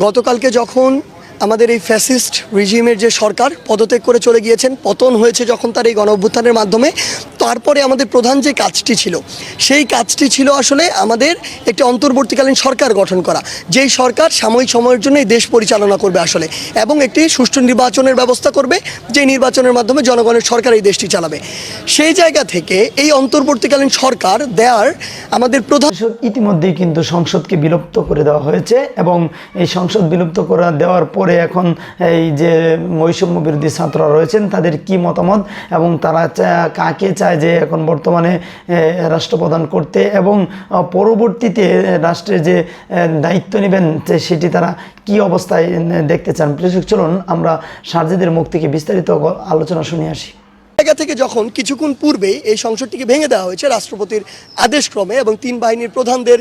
গতকালকে যখন আমাদের এই ফ্যাসিস্ট রিজিমের যে সরকার পদত্যাগ করে চলে গিয়েছেন, পতন হয়েছে যখন তার এই গণ অভ্যুত্থানের মাধ্যমে, তারপরে আমাদের প্রধান যে কাজটি ছিল, সেই কাজটি ছিল আসলে আমাদের একটি অন্তর্বর্তীকালীন সরকার গঠন করা, যেই সরকার সাময়িক সময়ের জন্য এই দেশ পরিচালনা করবে আসলে, এবং একটি সুষ্ঠু নির্বাচনের ব্যবস্থা করবে যে নির্বাচনের মাধ্যমে জনগণের সরকার এই দেশটি চালাবে। সেই জায়গা থেকে এই অন্তর্বর্তীকালীন সরকার দেয়ার আমাদের প্রধান ইতিমধ্যেই কিন্তু সংসদকে বিলুপ্ত করে দেওয়া হয়েছে, এবং এই সংসদ বিলুপ্ত করে দেওয়ার পরে এখন এই যে বৈষম্য বিরোধী ছাত্ররা রয়েছেন, তাদের কি মতামত এবং তারা কাকে চায় যে এখন বর্তমানে রাষ্ট্রপ্রধান করতে এবং পরবর্তীতে রাষ্ট্রে যে দায়িত্ব নেবেন সেটি তারা কি অবস্থায় দেখতে চান? প্রেসক চলুন আমরা সার্জিদের মুখ থেকে বিস্তারিত আলোচনা শুনে আসি। জায়গা থেকে যখন কিছুক্ষণ পূর্বেই এই সংসদটিকে ভেঙে দেওয়া হয়েছে রাষ্ট্রপতির আদেশক্রমে এবং তিন বাহিনীর প্রধানদের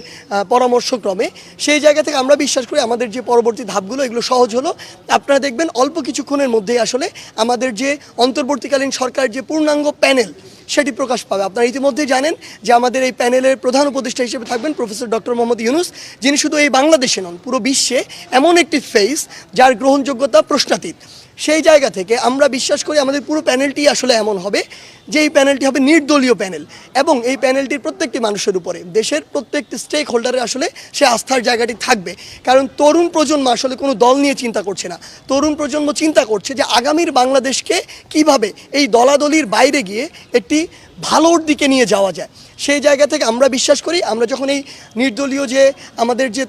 পরামর্শক্রমে, সেই জায়গা থেকে আমরা বিশ্বাস করি আমাদের যে পরবর্তী ধাপগুলো, এগুলো সহজ হলো। আপনারা দেখবেন অল্প কিছুক্ষণের মধ্যেই আসলে আমাদের যে অন্তর্বর্তীকালীন সরকারের যে পূর্ণাঙ্গ প্যানেল, সেটি প্রকাশ পাবে। আপনারা ইতিমধ্যেই জানেন যে আমাদের এই প্যানেলের প্রধান উপদেষ্টা হিসেবে থাকবেন প্রফেসর ডক্টর মোহাম্মদ ইউনুস, যিনি শুধু এই বাংলাদেশে নন, পুরো বিশ্বে এমন একটি ফেস যার গ্রহণযোগ্যতা প্রশ্নাতীত। সেই জায়গা থেকে আমরা বিশ্বাস করি আমাদের পুরো প্যানেলটি আসলে এমন হবে যে এই প্যানেলটি হবে নির্দলীয় প্যানেল এবং এই প্যানেলটির প্রত্যেকটি মানুষের উপরে, দেশের প্রত্যেকটি স্টেক হোল্ডারের আসলে সে আস্থার জায়গাটি থাকবে। কারণ তরুণ প্রজন্ম আসলে কোনো দল নিয়ে চিন্তা করছে না। তরুণ প্রজন্ম চিন্তা করছে যে আগামীর বাংলাদেশকে কীভাবে এই দলাদলির বাইরে গিয়ে একটি ভালোর দিকে নিয়ে যাওয়া যায়। সেই জায়গা থেকে আমরা বিশ্বাস করি, আমরা যখন এই নির্দলীয় যে আমাদের যে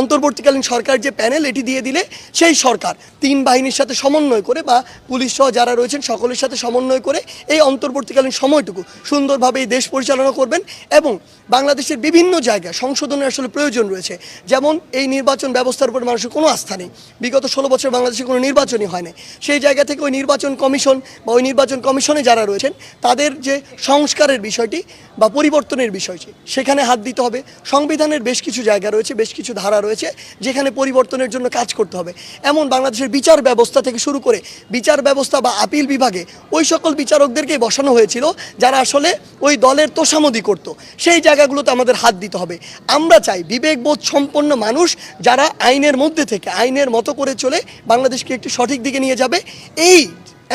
অন্তর্বর্তীকালীন সরকার যে প্যানেল এটি দিয়ে দিলে, সেই সরকার, তিন বাহিনীর সাথে সমন্বয় করে বা পুলিশ সহ যারা রয়েছেন সকলের সাথে সমন্বয় করে এই অন্তর্বর্তীকালীন সময়টুকু সুন্দরভাবে এই দেশ পরিচালনা করবেন এবং বাংলাদেশের বিভিন্ন জায়গায় সংশোধনের আসলে প্রয়োজন রয়েছে। যেমন এই নির্বাচন ব্যবস্থার উপর মানুষের কোনো আস্থা নেই। বিগত ষোলো বছর বাংলাদেশে কোনো নির্বাচনই হয় না সেই জায়গা থেকে ওই নির্বাচন কমিশন বা ওই নির্বাচন কমিশনে যারা রয়েছেন, তাদের যে সংস্কারের বিষয়টি বা পরিবর্তনের বিষয়টি। সেখানে হাত দিতে হবে। সংবিধানের বেশ কিছু জায়গা রয়েছে, বেশ কিছু ধারা রয়েছে, যেখানে পরিবর্তনের জন্য কাজ করতে হবে। এমন বাংলাদেশের বিচার ব্যবস্থা থেকে শুরু করে বিচার ব্যবস্থা বা আপিল বিভাগে ওই সকল বিচারকদেরকেই বসানো হয়েছিল, যারা আসলে ওই দলের তোষামদি করত। সেই জায়গাগুলোতে আমাদের হাত দিতে হবে। আমরা চাই বিবেকবোধ সম্পন্ন মানুষ যারা আইনের মধ্যে থেকে, আইনের মতো করে চলে বাংলাদেশকে একটি সঠিক দিকে নিয়ে যাবে। এই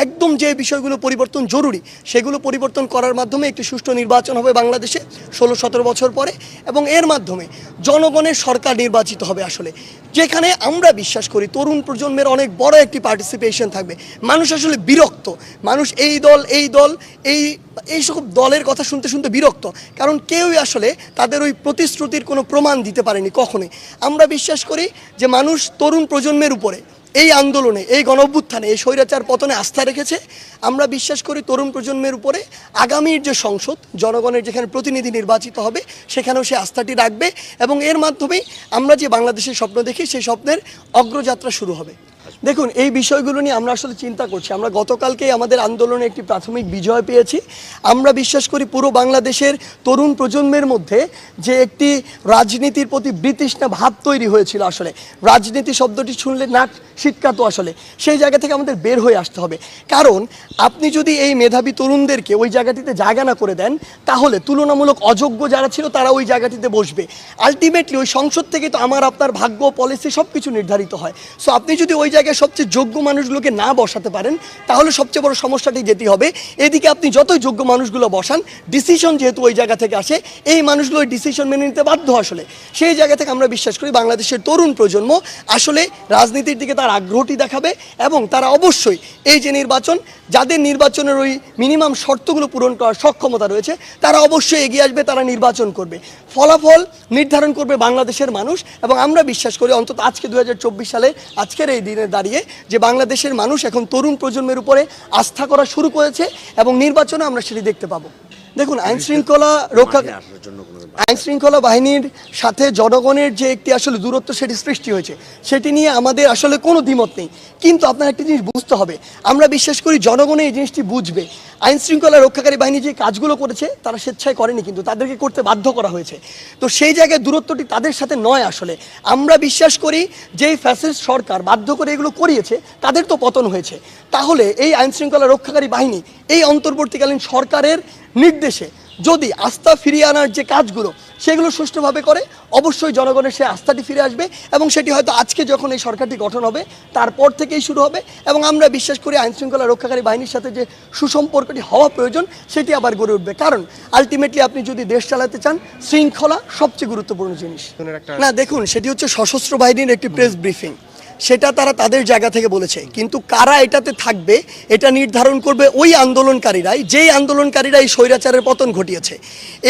একদম যে বিষয়গুলো পরিবর্তন জরুরি, সেগুলো পরিবর্তন করার মাধ্যমে একটি সুষ্ঠু নির্বাচন হবে বাংলাদেশে ষোলো সতেরো বছর পরে এবং এর মাধ্যমে জনগণের সরকার নির্বাচিত হবে আসলে। যেখানে আমরা বিশ্বাস করি তরুণ প্রজন্মের অনেক বড় একটি পার্টিসিপেশন থাকবে। মানুষ আসলে বিরক্ত। মানুষ এই দল এই দল, এই এই সব দলের কথা শুনতে শুনতে বিরক্ত। কারণ কেউই আসলে তাদের ওই প্রতিশ্রুতির কোনো প্রমাণ দিতে পারেনি কখনোই। আমরা বিশ্বাস করি যে মানুষ তরুণ প্রজন্মের উপরে এই আন্দোলনে, এই গণ অভ্যুত্থানে এই স্বৈরাচার পতনে আস্থা রেখেছে। আমরা বিশ্বাস করি তরুণ প্রজন্মের উপরে আগামীর যে সংসদ, জনগণের যেখানে প্রতিনিধি নির্বাচিত হবে, সেখানেও সে আস্থাটি রাখবে এবং এর মাধ্যমেই আমরা যে বাংলাদেশের স্বপ্ন দেখি, সেই স্বপ্নের অগ্রযাত্রা শুরু হবে। দেখুন, এই বিষয়গুলো নিয়ে আমরা আসলে চিন্তা করছি। আমরা গতকালকেই আমাদের আন্দোলনে একটি প্রাথমিক বিজয় পেয়েছি। আমরা বিশ্বাস করি পুরো বাংলাদেশের তরুণ প্রজন্মের মধ্যে যে একটি রাজনীতির প্রতি বৃতৃষ্ণা ভাব তৈরি হয়েছিল আসলে। রাজনীতি শব্দটি শুনলে নাক শীতকাতো আসলে। সেই জায়গা থেকে আমাদের বের হয়ে আসতে হবে। কারণ, আপনি যদি এই মেধাবী তরুণদেরকে ওই জায়গাটিতে জায়গা না করে দেন, তাহলে তুলনামূলক অযোগ্য যারা ছিল, তারা ওই জায়গাটিতে বসবে। আলটিমেটলি ওই সংসদ থেকে তো আমার, আপনার ভাগ্য পলিসি সব কিছু নির্ধারিত হয়। সো আপনি যদি ওই জায়গায় সবচেয়ে যোগ্য মানুষগুলোকে না বসাতে পারেন, তাহলে সবচেয়ে বড় সমস্যাটি যেতে হবে, এদিকে আপনি যতই যোগ্য মানুষগুলো বসান ডিসিশন যেহেতু ওই জায়গা থেকে আসে, এই মানুষগুলো ডিসিশন মেনে নিতে বাধ্য আসলে। সেই জায়গা থেকে আমরা বিশ্বাস করি বাংলাদেশের তরুণ প্রজন্ম আসলে রাজনীতির দিকে তার আগ্রহটি দেখাবে এবং তারা অবশ্যই এই যে নির্বাচন, যাদের নির্বাচনের ওই মিনিমাম শর্তগুলো পূরণ করার সক্ষমতা রয়েছে, তারা অবশ্যই এগিয়ে আসবে, তারা নির্বাচন করবে। ফলাফল নির্ধারণ করবে বাংলাদেশের মানুষ এবং আমরা বিশ্বাস করি অন্তত আজকে দুহাজার চব্বিশ সালে আজকের এই দিনে দাঁড়িয়ে যে বাংলাদেশের মানুষ এখন তরুণ প্রজন্মের উপরে আস্থা করা শুরু করেছে এবং নির্বাচনে আমরা সেটি দেখতে পাবো। দেখুন আইন শৃঙ্খলা রক্ষা আইন শৃঙ্খলা বাহিনীর সাথে জনগণের যে একটি আসলে দূরত্ব সেটি সৃষ্টি হয়েছে, সেটি নিয়ে আমাদের আসলে কোনো দ্বিমত নেই। কিন্তু আপনার একটি জিনিস বুঝতে হবে, আমরা বিশ্বাস করি জনগণের এই জিনিসটি বুঝবে। আইন শৃঙ্খলা রক্ষাকারী বাহিনী যে কাজগুলো করেছে, তারা স্বেচ্ছায় করেনি, কিন্তু তাদেরকে করতে বাধ্য করা হয়েছে। তো সেই জায়গায় দূরত্বটি তাদের সাথে নয় আসলে। আমরা বিশ্বাস করি যে ফ্যাসিস্ট সরকার বাধ্য করে এগুলো করিয়েছে, তাদের তো পতন হয়েছে। তাহলে এই আইন শৃঙ্খলা রক্ষাকারী বাহিনী এই অন্তর্বর্তীকালীন সরকারের নির্দেশে যদি আস্থা ফিরিয়ে আনার যে কাজগুলো সেগুলো সুষ্ঠুভাবে করে অবশ্যই জনগণের সেই আস্থাটি ফিরে আসবে এবং সেটি হয়তো আজকে যখন এই সরকারটি গঠন হবে তারপর থেকেই শুরু হবে এবং আমরা বিশ্বাস করি আইনশৃঙ্খলা রক্ষাকারী বাহিনীর সাথে যে সুসম্পর্কটি হওয়া প্রয়োজন সেটি আবার গড়ে উঠবে। কারণ আলটিমেটলি আপনি যদি দেশ চালাতে চান শৃঙ্খলা সবচেয়ে গুরুত্বপূর্ণ জিনিস। না দেখুন সেটি হচ্ছে সশস্ত্র বাহিনীর একটি প্রেস ব্রিফিং সেটা তারা তাদের জায়গা থেকে বলেছে। কিন্তু কারা এটাতে থাকবে, এটা নির্ধারণ করবে ওই আন্দোলনকারীরাই, যেই আন্দোলনকারীরা এই স্বৈরাচারের পতন ঘটিয়েছে।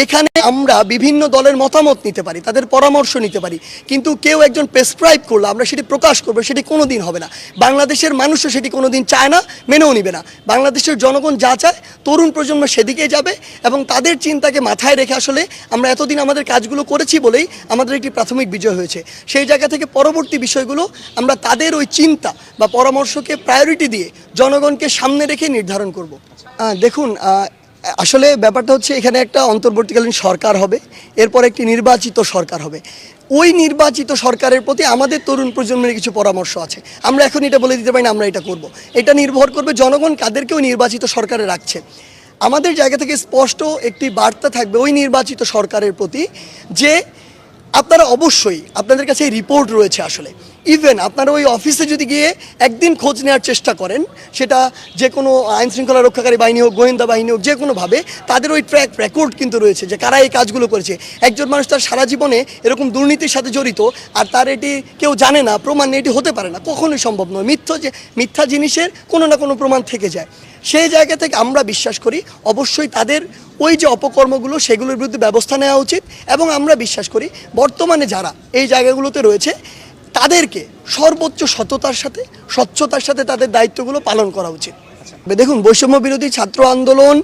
এখানে আমরা বিভিন্ন দলের মতামত নিতে পারি, তাদের পরামর্শ নিতে পারি, কিন্তু কেউ একজন প্রেসক্রাইব করল, আমরা সেটি প্রকাশ করব, সেটি কোনো দিন হবে না। বাংলাদেশের মানুষও সেটি কোনো দিন চায় না, মেনেও নিবে না। বাংলাদেশের জনগণ যা চায়, তরুণ প্রজন্ম সেদিকে যাবে এবং তাদের চিন্তাকে মাথায় রেখে আসলে আমরা এতদিন আমাদের কাজগুলো করেছি বলেই আমাদের একটি প্রাথমিক বিজয় হয়েছে। সেই জায়গা থেকে পরবর্তী বিষয়গুলো আমরা তাদের ওই চিন্তা বা পরামর্শকে প্রায়োরিটি দিয়ে জনগণকে সামনে রেখে নির্ধারণ করব। দেখুন আসলে ব্যাপারটা হচ্ছে এখানে একটা অন্তর্বর্তীকালীন সরকার হবে, এরপর একটি নির্বাচিত সরকার হবে। ওই নির্বাচিত সরকারের প্রতি আমাদের তরুণ প্রজন্মের কিছু পরামর্শ আছে। আমরা এখন এটা বলে দিতে পারি না, আমরা এটা করব। এটা নির্ভর করবে জনগণ কাদেরকেও নির্বাচিত সরকারে রাখছে। আমাদের জায়গা থেকে স্পষ্ট একটি বার্তা থাকবে ওই নির্বাচিত সরকারের প্রতি যে আপনারা অবশ্যই, আপনাদের কাছে রিপোর্ট রয়েছে আসলে। ইভেন আপনারা ওই অফিসে যদি গিয়ে একদিন খোঁজ নেওয়ার চেষ্টা করেন, সেটা যে কোনো আইন শৃঙ্খলা রক্ষাকারী বাহিনী হোক, গোয়েন্দা বাহিনী হোক, যে কোনোভাবে তাদের ওই ট্র্যাক রেকর্ড কিন্তু রয়েছে যে কারা এই কাজগুলো করেছে। একজন মানুষ তার সারা জীবনে এরকম দুর্নীতির সাথে জড়িত, আর তার এটি কেউ জানে না, প্রমাণ এটি হতে পারে না, কখনোই সম্ভব নয়। মিথ্য যে, মিথ্যা জিনিসের কোনো না কোনো প্রমাণ থেকে যায়। সেই জায়গা থেকে আমরা বিশ্বাস করি, অবশ্যই তাদের ওই যে অপকর্মগুলো, সেগুলোর বিরুদ্ধে ব্যবস্থা নেওয়া উচিত, এবং আমরা বিশ্বাস করি, বর্তমানে যারা এই জায়গাগুলোতে রয়েছে তাদেরকে সর্বোচ্চ সততার সাথে স্বচ্ছতার সাথে তাদের দায়িত্বগুলো পালন করা উচিত। দেখুন বৈষম্য বিরোধী ছাত্র আন্দোলন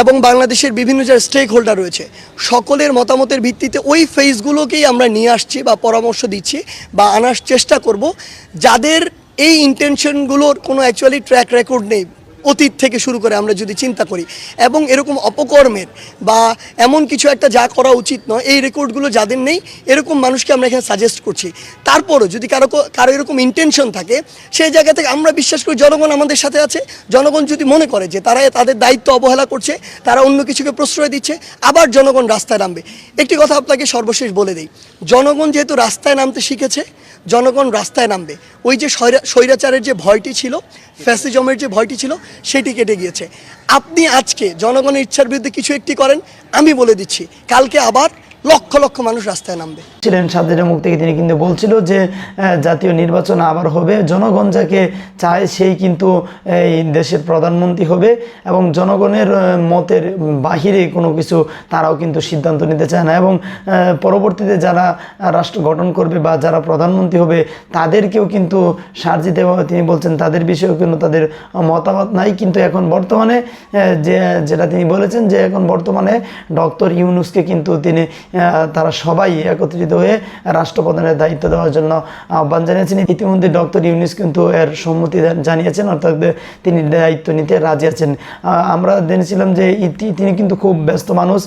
এবং বাংলাদেশের বিভিন্ন যে স্টেক হোল্ডার রয়েছে সকলের মতামতের ভিত্তিতে ওই ফেজগুলোকেই আমরা নিয়ে আসছি বা পরামর্শ দিচ্ছি বা আনার চেষ্টা করব। যাদের এই ইন্টেনশনগুলোর কোনো অ্যাকচুয়ালি ট্র্যাক রেকর্ড নেই অতীত থেকে শুরু করে আমরা যদি চিন্তা করি, এবং এরকম অপকর্মের বা এমন কিছু একটা যা করা উচিত নয়, এই রেকর্ডগুলো যাদের নেই, এরকম মানুষকে আমরা এখানে সাজেস্ট করছি। তারপরও যদি কারও কারও এরকম ইন্টেনশন থাকে, সেই জায়গা থেকে আমরা বিশ্বাস করি জনগণ আমাদের সাথে আছে। জনগণ যদি মনে করে যে তারা তাদের দায়িত্ব অবহেলা করছে, তারা অন্য কিছুকে প্রশ্রয় দিচ্ছে, আবার জনগণ রাস্তায় নামবে। একটি কথা আপনাকে সর্বশেষ বলে দেই, জনগণ যেহেতু রাস্তায় নামতে শিখেছে, জনগণ রাস্তায় নামবে। ওই যে স্বৈরাচারের যে ভয়টি ছিল ফ্যাসিজমের যে ভয়টি ছিল সেটি কেটে গিয়েছে। আপনি আজকে জনগণের ইচ্ছার বিরুদ্ধে কিছু একটি করেন, আমি বলে দিচ্ছি। কালকে আবার লক্ষ লক্ষ মানুষ রাস্তায় নামবে। ছিলেন সাতদিনের মুখ থেকে তিনি কিন্তু বলছিল যে জাতীয় নির্বাচন আবার হবে। জনগণ যাকে চায় সেই কিন্তু এই দেশের প্রধানমন্ত্রী হবে এবং জনগণের মতের বাহিরে কোনো কিছু তারাও কিন্তু সিদ্ধান্ত নিতে চায় না এবং পরবর্তীতে যারা রাষ্ট্র গঠন করবে বা যারা প্রধানমন্ত্রী হবে, তাদেরকেও কিন্তু সার্জিতে তিনি বলছেন তাদের বিষয়েও কিন্তু তাদের মতামত নাই। কিন্তু এখন বর্তমানে যে, যেটা তিনি বলেছেন যে, এখন বর্তমানে ডক্টর ইউনুসকে কিন্তু তিনি তারা সবাই একত্রিত হয়ে রাষ্ট্রপ্রধানের দায়িত্ব দেওয়ার জন্য আহ্বান জানিয়েছেন। ইতিমধ্যে ডক্টর ইউনিস কিন্তু এর সম্মতি জানিয়েছেন, অর্থাৎ তিনি দায়িত্ব নিতে রাজি আছেন। আমরা জেনেছিলাম যে তিনি কিন্তু খুব ব্যস্ত মানুষ।